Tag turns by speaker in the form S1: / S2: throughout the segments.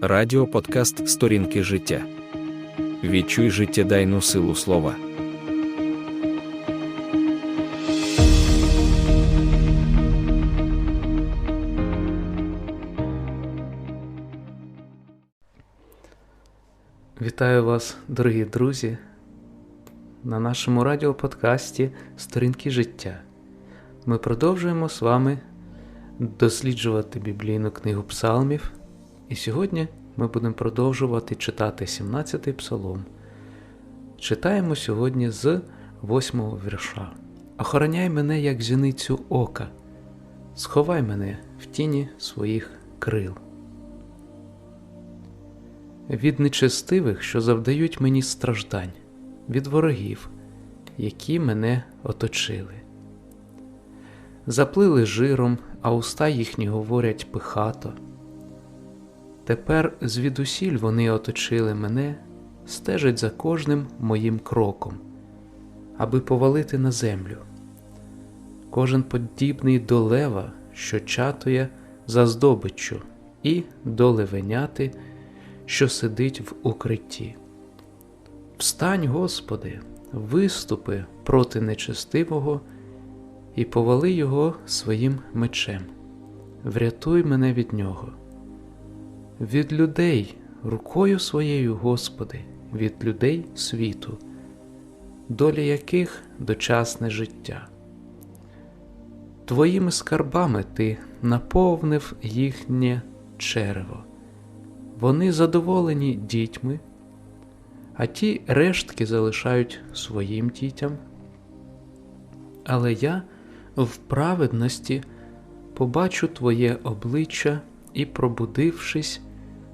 S1: Радіо подкаст Сторінки життя. Відчуй життєдайну силу слова.
S2: Вітаю вас, дорогі друзі, на нашому радіоподкасті Сторінки життя. Ми продовжуємо з вами досліджувати біблійну книгу псалмів, і сьогодні ми будемо продовжувати читати 17-й псалом. Читаємо сьогодні з 8-го вірша. Охороняй мене, як зіницю ока, сховай мене в тіні своїх крил. Від нечестивих, що завдають мені страждань, від ворогів, які мене оточили. Заплили жиром, а уста їхні говорять пихато. Тепер звідусіль вони оточили мене, стежать за кожним моїм кроком, аби повалити на землю. Кожен подібний до лева, що чатує за здобиччю, і до левеняти, що сидить в укритті. Встань, Господи, виступи проти нечестивого і повали його своїм мечем. Врятуй мене від нього. Від людей рукою своєю, Господи, від людей світу, доля яких дочасне життя. Твоїми скарбами ти наповнив їхнє черево. Вони задоволені дітьми, а ті рештки залишають своїм дітям. Але я в праведності побачу Твоє обличчя і, пробудившись,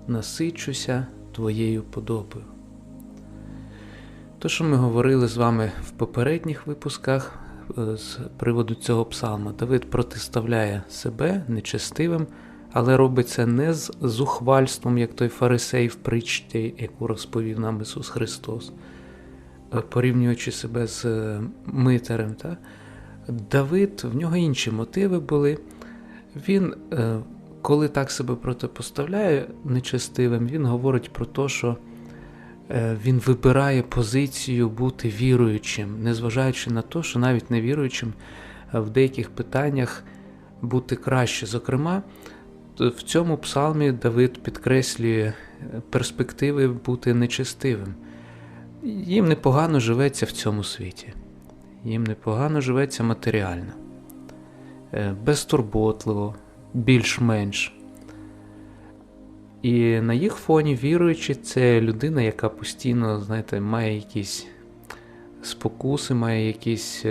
S2: насичуся Твоєю подобою. То, що ми говорили з вами в попередніх випусках е, з приводу цього псалма, Давид протиставляє себе нечестивим, але робить це не з зухвальством, як той фарисей в притчі, яку розповів нам Ісус Христос, е, порівнюючи себе з е, митарем. Та? Давид, в нього інші мотиви були. Він, коли так себе протипоставляє нечестивим, він говорить про те, що він вибирає позицію бути віруючим, незважаючи на те, що навіть невіруючим в деяких питаннях бути краще. Зокрема, в цьому псалмі Давид підкреслює перспективи бути нечестивим. Їм непогано живеться в цьому світі, їм непогано живеться матеріально, безтурботливо, більш-менш. І на їх фоні віруючи, це людина, яка постійно, знаєте, має якісь спокуси, має якісь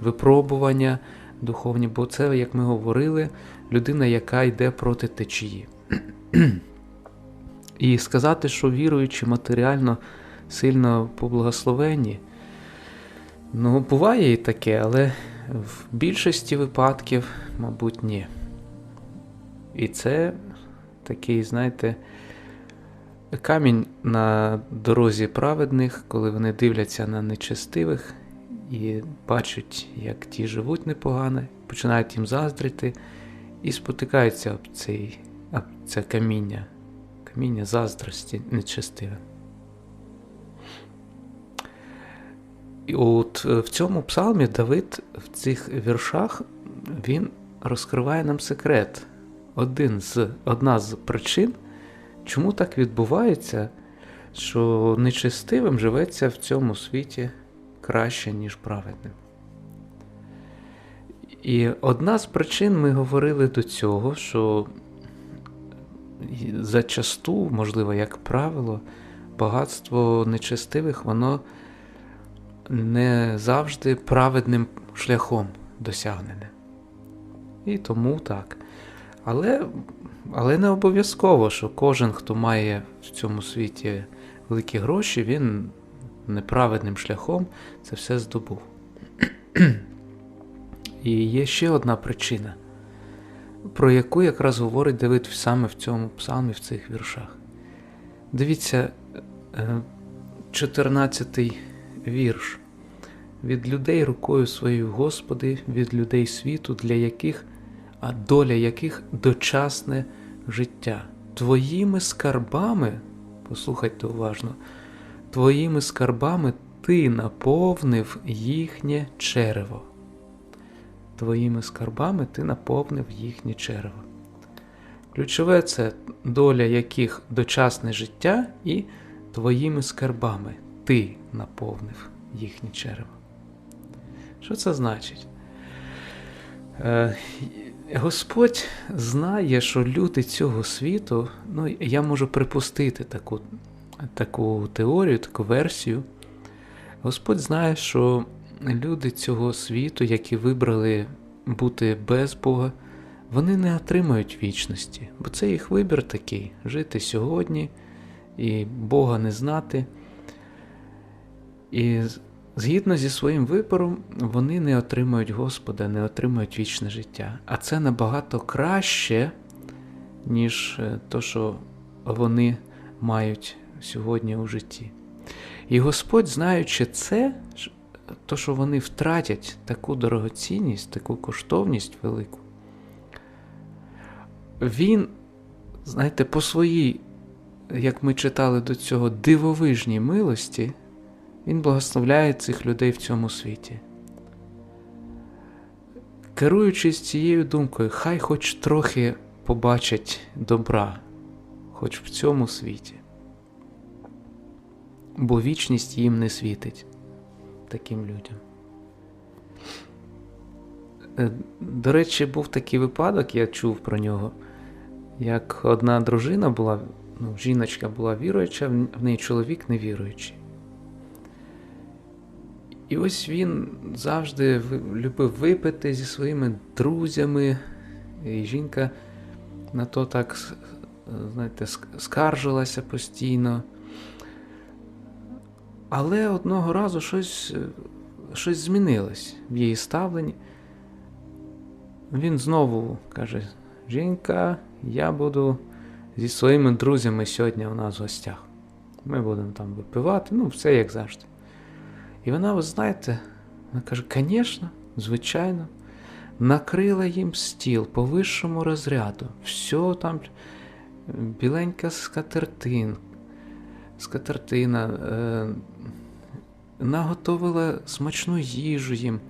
S2: випробування духовні, бо це, як ми говорили, людина, яка йде проти течії. І сказати, що віруючи матеріально сильно поблагословенні, ну, буває і таке, але в більшості випадків, мабуть, ні. І це такий, знаєте, камінь на дорозі праведних, коли вони дивляться на нечестивих і бачать, як ті живуть непогано, починають їм заздрити і спотикаються об, цей, об це каміння, каміння заздрості нечестиве. І от в цьому псалмі Давид в цих віршах він розкриває нам секрет. Один з, Одна з причин, чому так відбувається, що нечестивим живеться в цьому світі краще, ніж праведним. І одна з причин ми говорили до цього, що зачасту, можливо, як правило, багатство нечестивих, воно не завжди праведним шляхом досягнене. І тому так. Але але не обов'язково, що кожен, хто має в цьому світі великі гроші, він неправедним шляхом це все здобув. І є ще одна причина, про яку якраз говорить Давид саме в цьому псалмі, в цих віршах. Дивіться, 14-й вірш. Від людей рукою своєю Господи, від людей світу, для яких, а доля яких дочасне життя. твоїми скарбами, послухайте уважно, твоїми скарбами ти наповнив їхнє черево. Твоїми скарбами ти наповнив їхнє черево. Ключове це доля яких дочасне життя і твоїми скарбами ти наповнив їхнє черево. Що це значить? Е, Господь знає, що люди цього світу, ну я можу припустити таку, таку теорію, таку версію. Господь знає, що люди цього світу, які вибрали бути без Бога, вони не отримають вічності, бо це їх вибір такий жити сьогодні і Бога не знати. І згідно зі своїм вибором, вони не отримають Господа, не отримають вічне життя. А це набагато краще, ніж то, що вони мають сьогодні у житті. І Господь, знаючи це, то, що вони втратять таку дорогоцінність, таку коштовність велику, він, знаєте, по своїй, як ми читали до цього, дивовижній милості, він благословляє цих людей в цьому світі. Керуючись цією думкою, хай хоч трохи побачать добра, хоч в цьому світі, бо вічність їм не світить таким людям. Е, До речі, був такий випадок, я чув про нього, як одна дружина була, ну, жіночка була віруюча, в неї чоловік невіруючий. І ось він завжди любив випити зі своїми друзями, і жінка на то так, знаєте, скаржилася постійно. Але одного разу щось, щось змінилось в її ставленні. Він знову каже: Жінка, я буду зі своїми друзями сьогодні у нас в гостях. Ми будемо там випивати, ну, все як завжди. І вона, ви знаєте, вона каже, звісно, звичайно, накрила їм стіл по вищому розряду, все там біленька скатертин, скатертина, е, наготовила смачну їжу їм.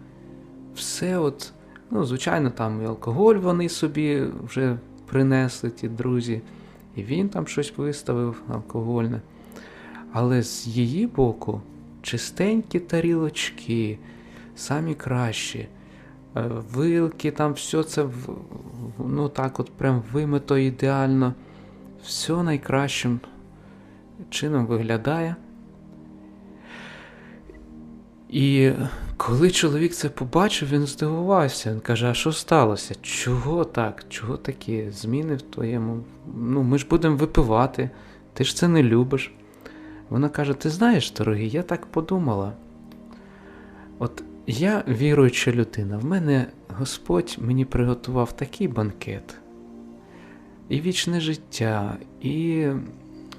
S2: Все от, ну, звичайно, там і алкоголь вони собі вже принесли, ті друзі, і він там щось виставив алкогольне. Але з її боку чистенькі тарілочки, самі кращі, вилки, там все це ну так от прям вимито ідеально, все найкращим чином виглядає. І коли чоловік це побачив, він здивувався. Він каже: а що сталося? Чого так? Чого такі зміни в твоєму? Ну, ми ж будемо випивати, ти ж це не любиш. Вона каже: Ти знаєш, дорогий, я так подумала. От я віруюча людина, в мене Господь мені приготував такий банкет, і вічне життя, і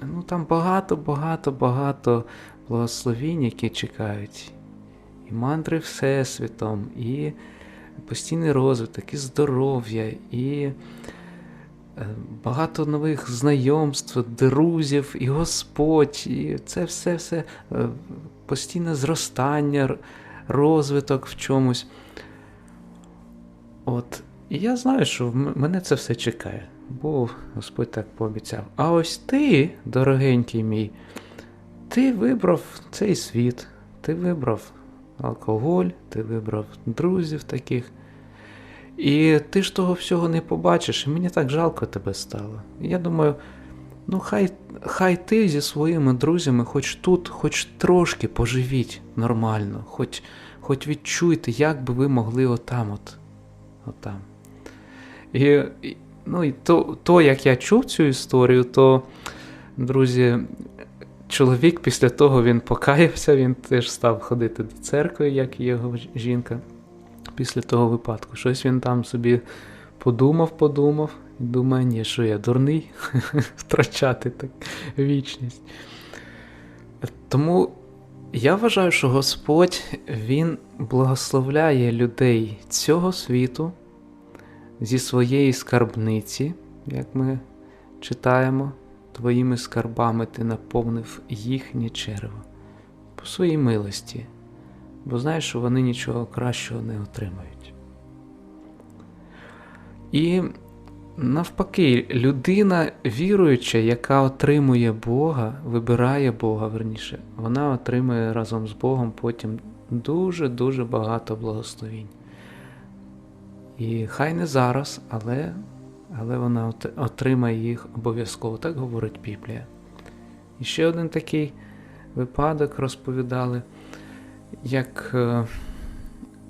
S2: ну, там багато-багато-багато благословінь, які чекають, і мандри Всесвітом, і постійний розвиток, і здоров'я, і багато нових знайомств, друзів, і Господь, і це все-все постійне зростання, розвиток в чомусь. От. І я знаю, що мене це все чекає, бо Господь так пообіцяв. А ось ти, дорогенький мій, ти вибрав цей світ, ти вибрав алкоголь, ти вибрав друзів таких. І ти ж того всього не побачиш, і мені так жалко тебе стало. я думаю, ну хай хай ти зі своїми друзями хоч тут, хоч трошки поживіть нормально, хоч хоч відчуйте, як би ви могли отам. от, отам. І, ну, і то, то, як я чув цю історію, то, друзі, чоловік після того він покаявся, він теж став ходити до церкви, як і його жінка після того випадку. Щось він там собі подумав, подумав і думає, ні, що я дурний втрачати так вічність. Тому я вважаю, що Господь Він благословляє людей цього світу зі своєї скарбниці, як ми читаємо, твоїми скарбами ти наповнив їхнє черево по своїй милості, бо знаєш, що вони нічого кращого не отримають. І навпаки, людина віруюча, яка отримує Бога, вибирає Бога верніше, вона отримує разом з Богом потім дуже-дуже багато благословінь. І хай не зараз, але, але вона отримає їх обов'язково, так говорить Біблія. І ще один такий випадок розповідали, як е,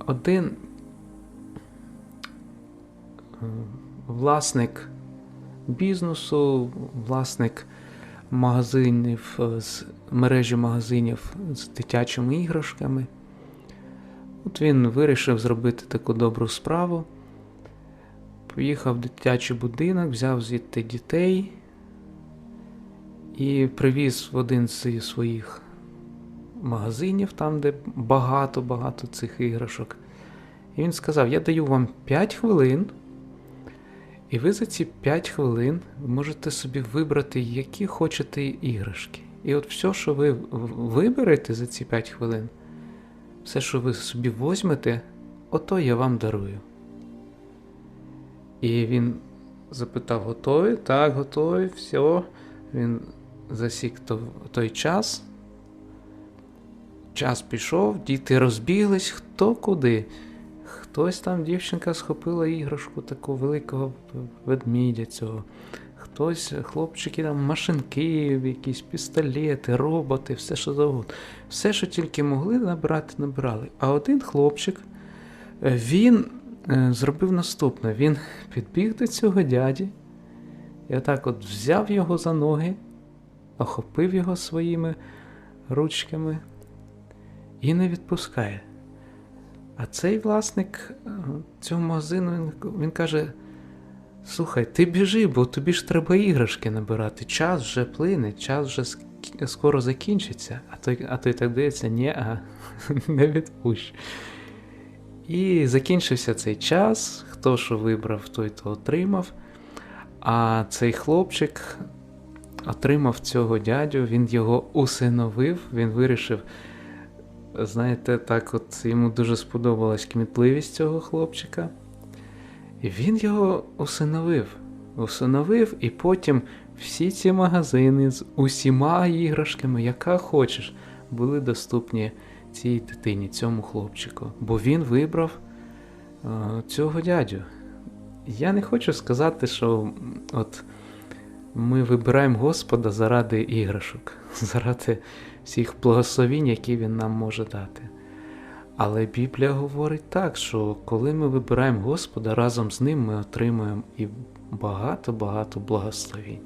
S2: один е, власник бізнесу, власник магазинів е, з мережі магазинів з дитячими іграшками. От він вирішив зробити таку добру справу. Поїхав в дитячий будинок, взяв звідти дітей і привіз в один з своїх магазинів, там, де багато-багато цих іграшок. І він сказав: Я даю вам 5 хвилин, і ви за ці 5 хвилин можете собі вибрати, які хочете іграшки. І от все, що ви виберете за ці 5 хвилин, все, що ви собі возьмете, ото я вам дарую. І він запитав: готові? Так, готові, все. Він засік то- той час. Час пішов, діти розбіглись, хто куди. Хтось там дівчинка схопила іграшку такого великого ведмідя цього. Хтось, хлопчики, там машинки, якісь пістолети, роботи, все що завгодно. Все, що тільки могли набрати, набрали. А один хлопчик, е, він е, зробив наступне: він підбіг до цього дяді і отак от взяв його за ноги, охопив його своїми ручками і не відпускає. А цей власник е, цього магазину він, він каже: Слухай, ти біжи, бо тобі ж треба іграшки набирати. Час вже плине, час вже скоро закінчиться. А той, а той так дивиться, ні, а не відпущу. І закінчився цей час. Хто що вибрав, той то отримав. А цей хлопчик отримав цього дядю, він його усиновив, він вирішив. Знаєте, так от йому дуже сподобалась кмітливість цього хлопчика. І він його усиновив. Усиновив, і потім всі ці магазини з усіма іграшками, яка хочеш, були доступні цій дитині, цьому хлопчику. Бо він вибрав е, цього дядю. Я не хочу сказати, що от ми вибираємо Господа заради іграшок, заради всіх благословінь, які Він нам може дати. Але Біблія говорить так, що коли ми вибираємо Господа, разом з ним ми отримуємо і багато-багато благословінь.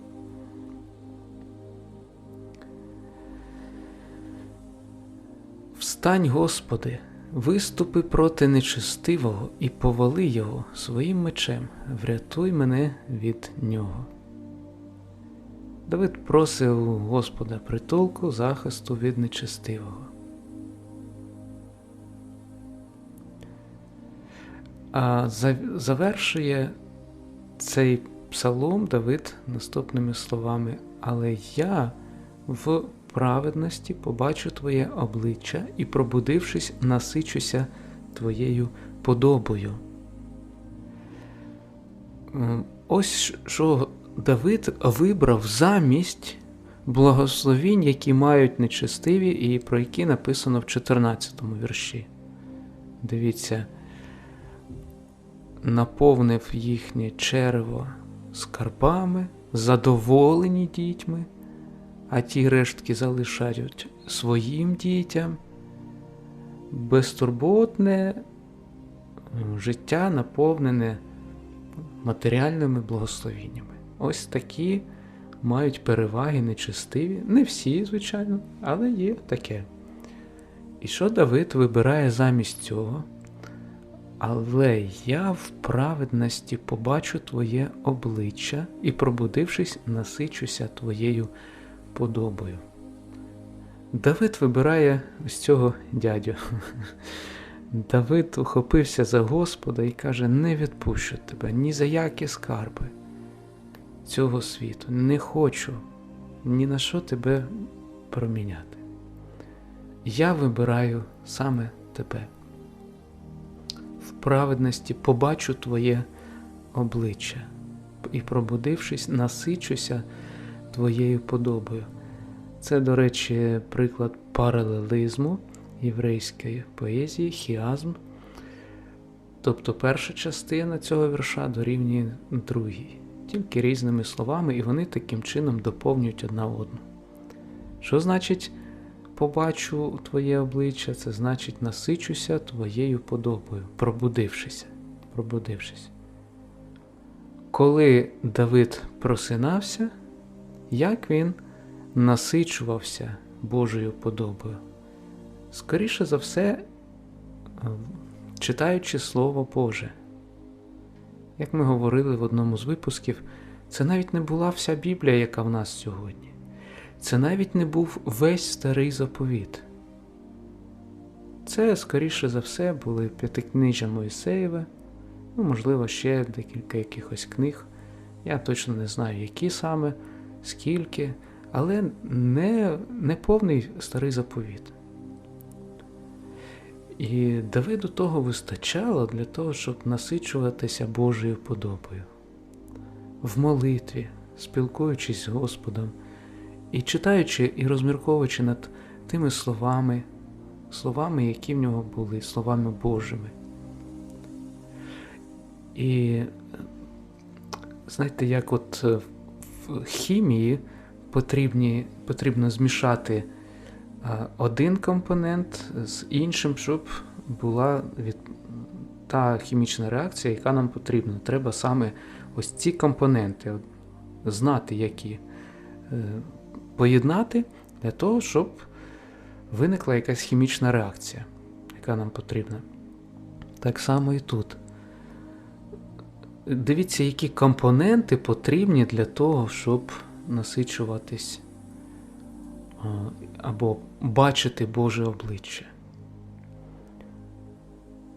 S2: Встань, Господи, виступи проти нечестивого і повали його своїм мечем, врятуй мене від нього. Давид просив у Господа притулку захисту від нечестивого. А завершує цей псалом Давид наступними словами: Але я в праведності побачу Твоє обличчя і, пробудившись, насичуся Твоєю подобою. Ось що Давид вибрав замість благословінь, які мають нечестиві, і про які написано в 14 вірші. Дивіться, наповнив їхнє черево скарбами, задоволені дітьми, а ті рештки залишають своїм дітям. Безтурботне життя наповнене матеріальними благословіннями. Ось такі мають переваги нечестиві. Не всі, звичайно, але є таке. І що Давид вибирає замість цього? Але я в праведності побачу твоє обличчя і, пробудившись, насичуся твоєю подобою. Давид вибирає ось цього дядю. Давид ухопився за Господа і каже: Не відпущу тебе ні за які скарби. Цього світу. Не хочу ні на що тебе проміняти. Я вибираю саме тебе. В праведності побачу твоє обличчя і, пробудившись, насичуся твоєю подобою. Це, до речі, приклад паралелизму єврейської поезії, хіазм. Тобто перша частина цього вірша дорівнює другій, тільки різними словами, і вони таким чином доповнюють одна одну. Що значить побачу твоє обличчя? Це значить насичуся твоєю подобою, пробудившися. пробудившись. Коли Давид просинався, як він насичувався Божою подобою? Скоріше за все, читаючи Слово Боже. Як ми говорили в одному з випусків, це навіть не була вся Біблія, яка в нас сьогодні. Це навіть не був весь старий заповіт. Це, скоріше за все, були п'ятикнижжя Моїсеєве, ну, можливо, ще декілька якихось книг. Я точно не знаю, які саме, скільки, але не, не повний старий заповіт. І Давиду того вистачало для того, щоб насичуватися Божою подобою. В молитві, спілкуючись з Господом, і читаючи і розмірковуючи над тими словами, словами, які в нього були, словами Божими. І знаєте, як от в хімії потрібні, потрібно змішати один компонент з іншим, щоб була від... та хімічна реакція, яка нам потрібна. Треба саме ось ці компоненти знати, які е, поєднати для того, щоб виникла якась хімічна реакція, яка нам потрібна. Так само і тут. Дивіться, які компоненти потрібні для того, щоб насичуватись або бачити Боже обличчя.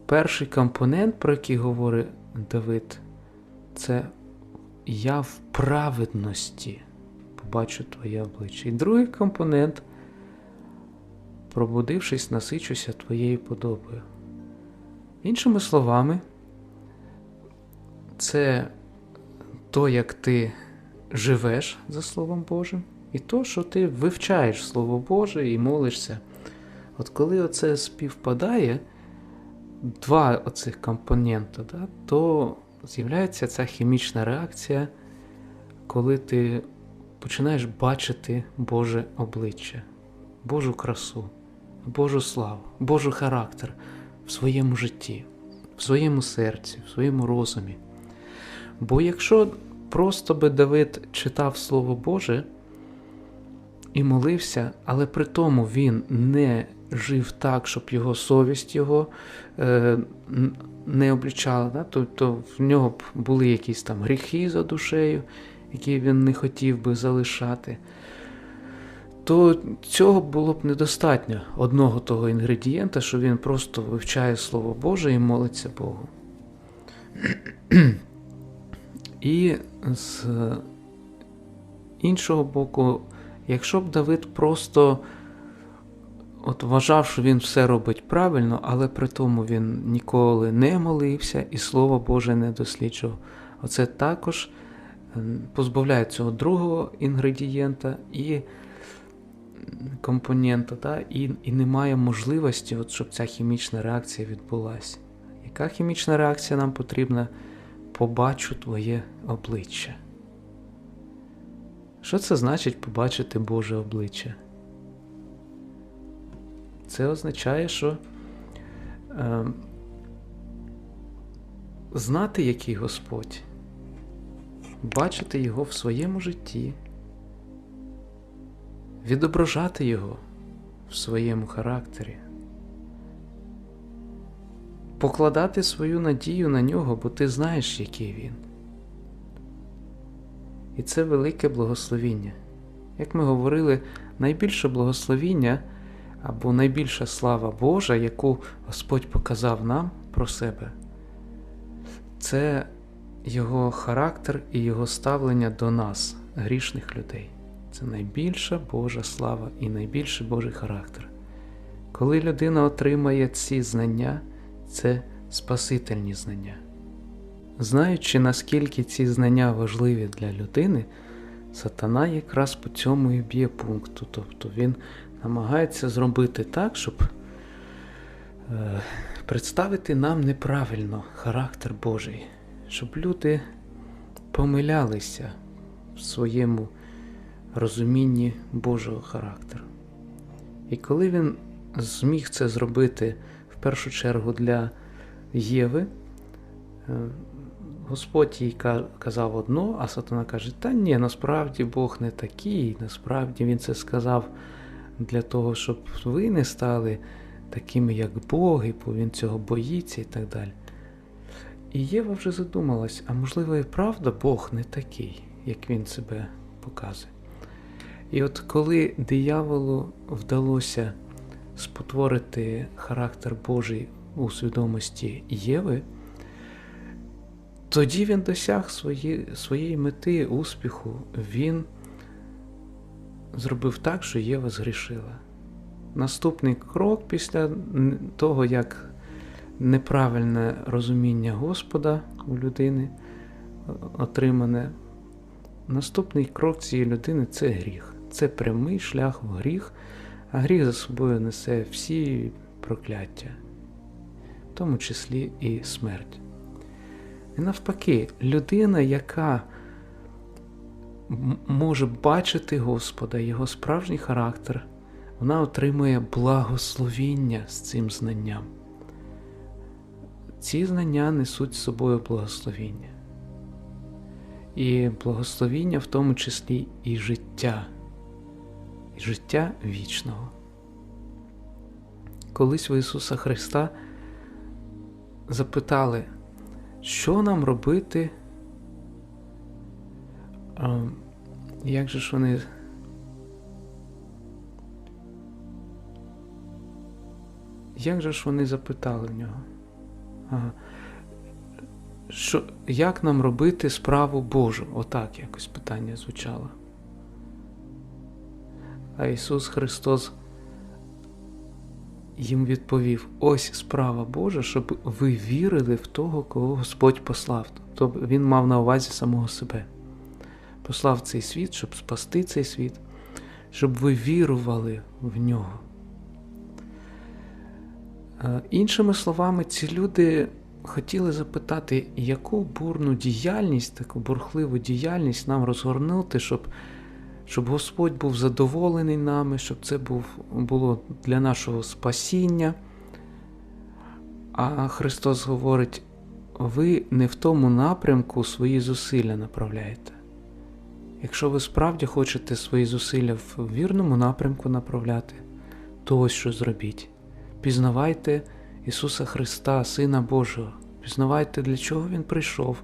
S2: Перший компонент, про який говорить Давид, це я в праведності побачу твоє обличчя. І другий компонент, пробудившись, насичуся твоєю подобою. Іншими словами, це то, як ти живеш за Словом Божим. І то, що ти вивчаєш Слово Боже і молишся. От коли оце співпадає, два оцих компонента, да, то з'являється ця хімічна реакція, коли ти починаєш бачити Боже обличчя, Божу красу, Божу славу, Божий характер в своєму житті, в своєму серці, в своєму розумі. Бо якщо просто би Давид читав Слово Боже, і молився, але при тому він не жив так, щоб його совість його е, не облічала. Да? Тобто в нього були якісь там гріхи за душею, які він не хотів би залишати. То цього було б недостатньо одного того інгредієнта, що він просто вивчає Слово Боже і молиться Богу. І з іншого боку, Якщо б Давид просто от вважав, що він все робить правильно, але при тому він ніколи не молився і Слово Боже не досліджував, оце також позбавляє цього другого інгредієнта і компонента, та, і і немає можливості, от, щоб ця хімічна реакція відбулася. Яка хімічна реакція нам потрібна? Побачу твоє обличчя. Що це значить побачити Боже обличчя? Це означає, що е, знати, який Господь, бачити Його в своєму житті, відображати Його в своєму характері, покладати свою надію на нього, бо ти знаєш, який він. І це велике благословіння. Як ми говорили, найбільше благословіння або найбільша слава Божа, яку Господь показав нам про себе, це його характер і його ставлення до нас, грішних людей. Це найбільша Божа слава і найбільший Божий характер. Коли людина отримає ці знання, це спасительні знання. Знаючи, наскільки ці знання важливі для людини, сатана якраз по цьому і б'є пункту. Тобто він намагається зробити так, щоб е, представити нам неправильно характер Божий, щоб люди помилялися в своєму розумінні Божого характеру. І коли він зміг це зробити в першу чергу для Єви, е, Господь їй казав одно, а сатана каже: Та ні, насправді Бог не такий, насправді Він це сказав для того, щоб ви не стали такими, як Боги, бо він цього боїться і так далі. І Єва вже задумалась, а можливо і правда Бог не такий, як він себе показує. І от коли дияволу вдалося спотворити характер Божий у свідомості Єви, тоді він досяг свої, своєї мети, успіху. Він зробив так, що Єва згрішила. Наступний крок після того, як неправильне розуміння Господа у людини отримане, наступний крок цієї людини це гріх. Це прямий шлях в гріх, а гріх за собою несе всі прокляття, в тому числі і смерть. І навпаки, людина, яка може бачити Господа, його справжній характер, вона отримує благословіння з цим знанням. Ці знання несуть з собою благословіння. І благословіння в тому числі і життя, і життя вічного. Колись в Ісуса Христа запитали, що нам робити? А, як же ж вони. Як же ж вони запитали в нього? Ага. Що, як нам робити справу Божу? Отак якось питання звучало. А Ісус Христос їм відповів: ось справа Божа, щоб ви вірили в того, кого Господь послав. Тобто Він мав на увазі самого себе. Послав цей світ, щоб спасти цей світ, щоб ви вірували в нього. Е, Іншими словами, ці люди хотіли запитати, яку бурну діяльність, таку бурхливу діяльність нам розгорнути, щоб, щоб Господь був задоволений нами, щоб це був, було для нашого спасіння. А Христос говорить: ви не в тому напрямку свої зусилля направляєте. Якщо ви справді хочете свої зусилля в вірному напрямку направляти, то ось що зробіть. Пізнавайте Ісуса Христа, Сина Божого. Пізнавайте, для чого Він прийшов,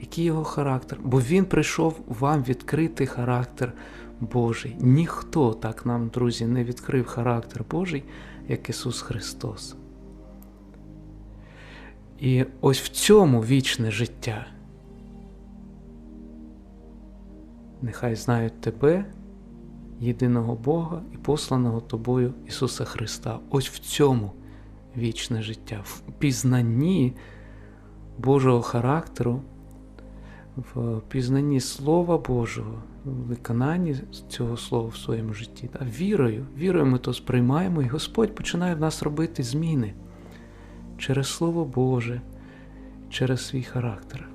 S2: який його характер. Бо Він прийшов вам відкрити характер Божий. Ніхто так нам, друзі, не відкрив характер Божий, як Ісус Христос. І ось в цьому вічне життя. Нехай знають тебе, єдиного Бога і посланого тобою Ісуса Христа. Ось в цьому вічне життя, в пізнанні Божого характеру, в пізнанні Слова Божого, виконанні цього слова в своєму житті. Та вірою, вірою ми то сприймаємо, і Господь починає в нас робити зміни через Слово Боже, через свій характер.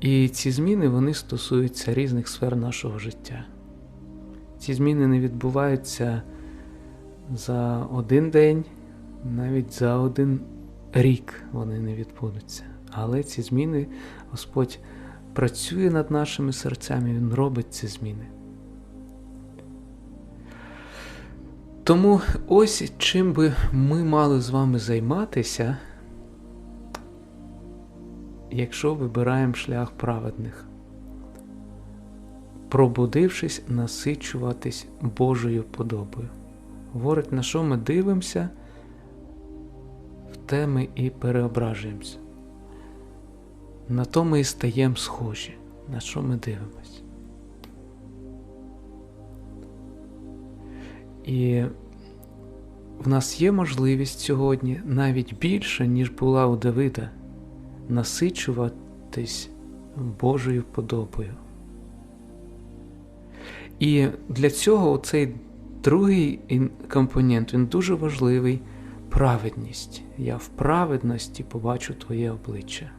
S2: І ці зміни вони стосуються різних сфер нашого життя. Ці зміни не відбуваються за один день, навіть за один рік вони не відбудуться. Але ці зміни Господь працює над нашими серцями, Він робить ці зміни. Тому ось чим би ми мали з вами займатися, якщо вибираємо шлях праведних, пробудившись, насичуватись Божою подобою. Говорить, на що ми дивимося, в те ми і переображуємося. На то ми і стаємо схожі, на що ми дивимось. І в нас є можливість сьогодні навіть більше, ніж була у Давида, насичуватись Божою подобою. І для цього цей другий компонент він дуже важливий праведність. Я в праведності побачу твоє обличчя.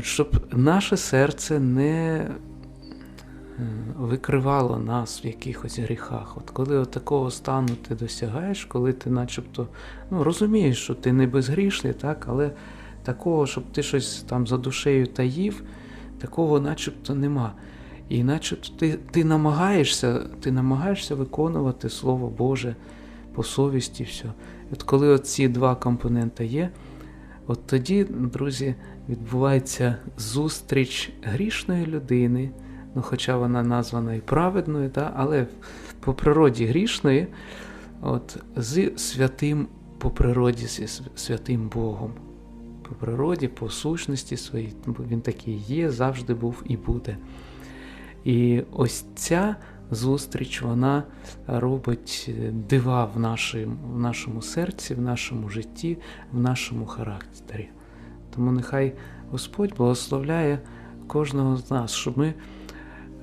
S2: Щоб наше серце не е, викривало нас в якихось гріхах. От коли от такого стану ти досягаєш, коли ти начебто ну, розумієш, що ти не безгрішний, так, але такого, щоб ти щось там за душею таїв, такого начебто нема. І начебто ти, ти намагаєшся, ти намагаєшся виконувати Слово Боже по совісті, все. От коли ці два компоненти є, от тоді, друзі, відбувається зустріч грішної людини, ну, хоча вона названа і праведною, та, але по природі грішної, от, з святим по природі, зі святим Богом. По природі, по сущності своїй, він такий є, завжди був і буде. І ось ця зустріч вона робить е, дива в, нашому, в нашому серці, в нашому житті, в нашому характері. Тому нехай Господь благословляє кожного з нас, щоб ми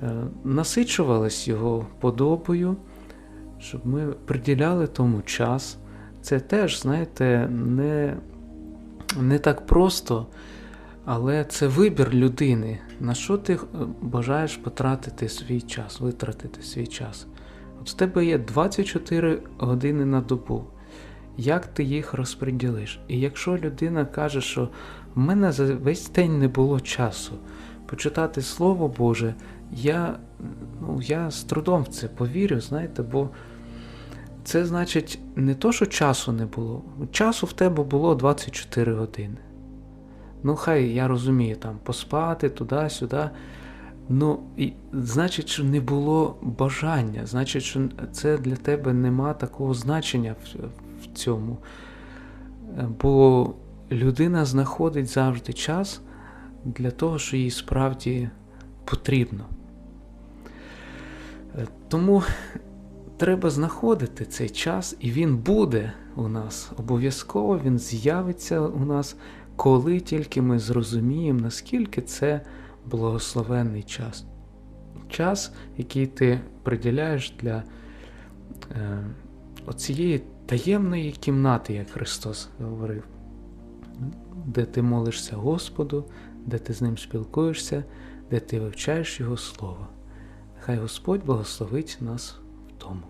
S2: е, насичувались Його подобою, щоб ми приділяли тому час. Це теж, знаєте, не, не так просто, але це вибір людини. На що ти е, бажаєш потратити свій час, витратити свій час? От в тебе є 24 години на добу. Як ти їх розподілиш? І якщо людина каже, що в мене за весь день не було часу почитати Слово Боже, я, ну, я з трудом в це повірю, знаєте, бо це значить не то, що часу не було. Часу в тебе було 24 години. Ну, хай я розумію, там поспати туди-сюди. Ну, і, значить, що не було бажання, значить, що це для тебе нема такого значення в, в цьому. Е, Бо людина знаходить завжди час для того, що їй справді потрібно. Е, Тому треба знаходити цей час, і він буде у нас. Обов'язково він з'явиться у нас, коли тільки ми зрозуміємо, наскільки це благословенний час. Час, який ти приділяєш для е, оцієї таємної кімнати, як Христос говорив, де ти молишся Господу, де ти з ним спілкуєшся, де ти вивчаєш Його Слово. Хай Господь благословить нас в тому.